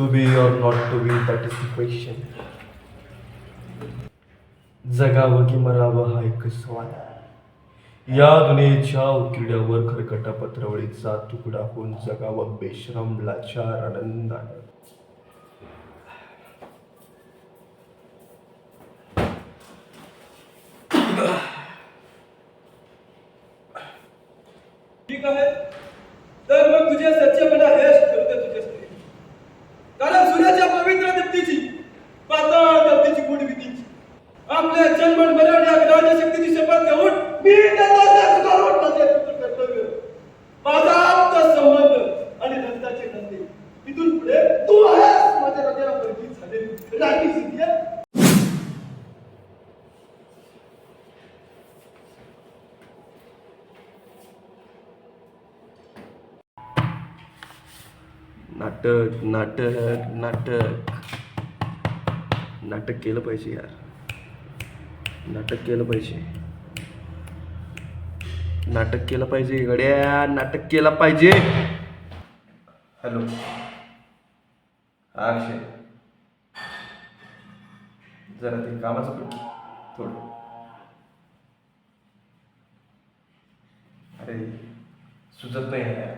to be or not to be that is the question जगावं की मरावं हा एकच सवाल या दुनियेच्या उकिड्यावर खरकटा पत्रवळीचा तुकडा होऊन जगावं बेश्रम लाचार आनंदानं ठीक आहे. तर मग तुझे सच्चेपणा हेच आपल्या जन्मन बनवण्या राजशक्तीची शपथ घेऊन मी त्याचा त्याग करून कर्तव्य माझा आमचा संबंध आणि नंदाचे नाते इथून पुढे तू आहेस माझ्या हृदयाला परिचित झालेली राणी सिंधिया. नाटक नाटक नाटक. नाटक केलं पाहिजे यार. नाटक केलं पाहिजे. नाटक केलं पाहिजे गड्या. नाटक केलं पाहिजे. हॅलो. हा अक्षय. जरा ते कामाचं पण थोडं. अरे सुचत नाही आहे.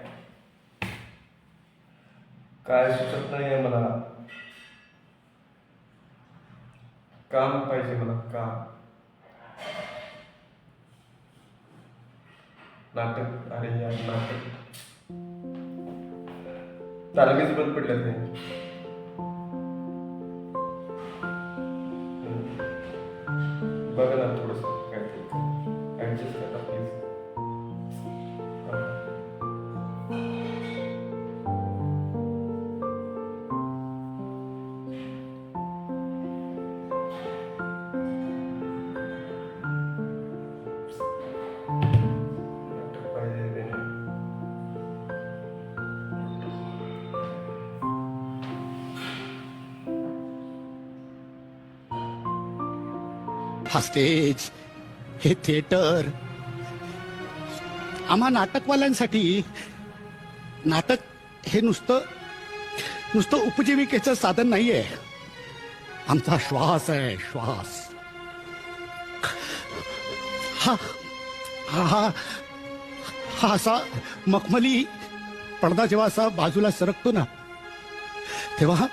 काय सुचत नाही आहे मला? काम पाहिजे मला काम. नाटक अरे यार नाटक. तालमीच बंद पडलं ते बघा ना थोडस काहीतरी. ऍडजस्ट करा. हा स्टेज हे थिएटर आम्हा नाटकवाल्यांसाठी नाटक हे नुसतं नुसतं उपजीविकेचं साधन नाहीये. आमचा श्वास आहे श्वास. हा हा हा हा असा मखमली पडदा जेव्हा असा बाजूला सरकतो ना तेव्हा